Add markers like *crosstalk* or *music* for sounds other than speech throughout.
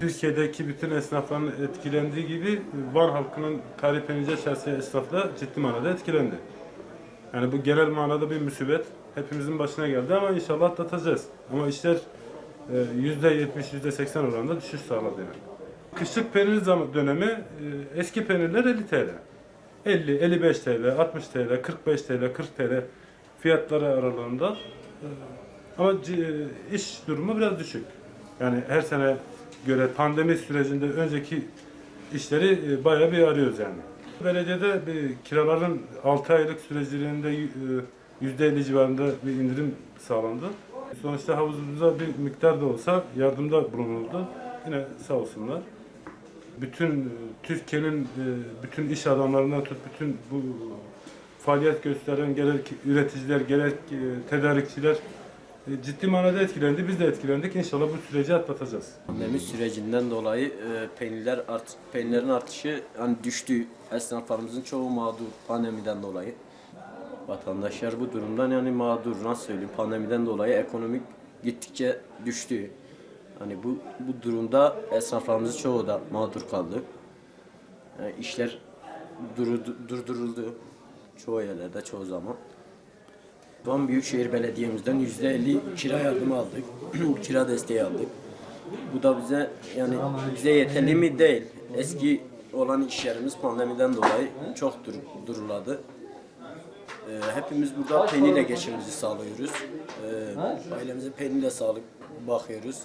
Türkiye'deki bütün esnafların etkilendiği gibi Van halkının Tarih Peynirci Şahsiye esnafı da ciddi manada etkilendi. Yani bu genel manada bir musibet hepimizin başına geldi ama inşallah atlatacağız. Ama işler e, %70, %80 oranında düşüş sağladı yani. Kışlık peynir dönemi e, eski peynirler 50 TL. 50, 55 TL, 60 TL, 45 TL, 40 TL fiyatları aralığında. E, Ama e, iş durumu biraz düşük. Yani her sene göre pandemi sürecinde önceki işleri e, bayağı bir arıyoruz yani. Belediyede bir kiraların 6 aylık süreciliğinde e, %50 civarında bir indirim sağlandı. Sonuçta havuzumuza bir miktar da olsa yardımda bulunuldu. Yine sağ olsunlar. Bütün e, Türkiye'nin e, bütün iş adamlarından tut bütün bu faaliyet gösteren gerek üreticiler gerek e, tedarikçiler ciddi manada etkilendi. Biz de etkilendik. İnşallah bu süreci atlatacağız. Pandemi sürecinden dolayı peynirler art, peynirlerin artışı hani düştü. Esnaflarımızın çoğu mağdur pandemiden dolayı. Vatandaşlar bu durumdan yani mağdur nasıl söyleyeyim pandemiden dolayı ekonomik gittikçe düştü. Hani bu bu durumda esnaflarımızın çoğu da mağdur kaldı. Yani işler durdu, durduruldu çoğu yerlerde çoğu zaman. Van Büyükşehir Belediye'mizden %50 kira yardımı aldık. *clears throat* kira desteği aldık. Bu da bize yani bize yeterli mi değil. Eski olan iş yerimiz pandemiden dolayı çok dur, duruladı. Ee, hepimiz burada peynirle geçimimizi sağlıyoruz. Ee, ailemize peynirle sağlık bakıyoruz.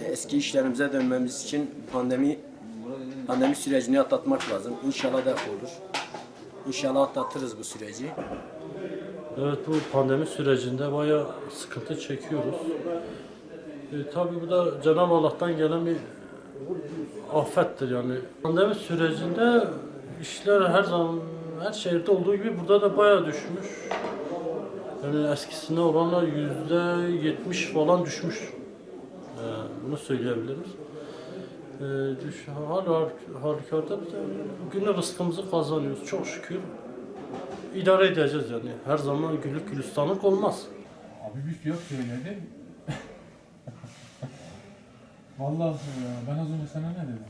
Eski işlerimize dönmemiz için pandemi pandemi sürecini atlatmak lazım. İnşallah def olur. İnşallah atlatırız bu süreci. Evet bu pandemi sürecinde bayağı sıkıntı çekiyoruz. E, tabii bu da Cenab-ı Allah'tan gelen bir afettir yani. Pandemi sürecinde işler her zaman her şehirde olduğu gibi burada da bayağı düşmüş. Yani eskisine oranla yüzde yetmiş falan düşmüş. E, bunu söyleyebiliriz. E, düş, hal halükarda biz de rızkımızı kazanıyoruz çok şükür idare edeceğiz yani. Her zaman güllük gülistanlık olmaz. Abi bir fiyat söyledi. *laughs* Vallahi ya, ben az önce sana ne dedim?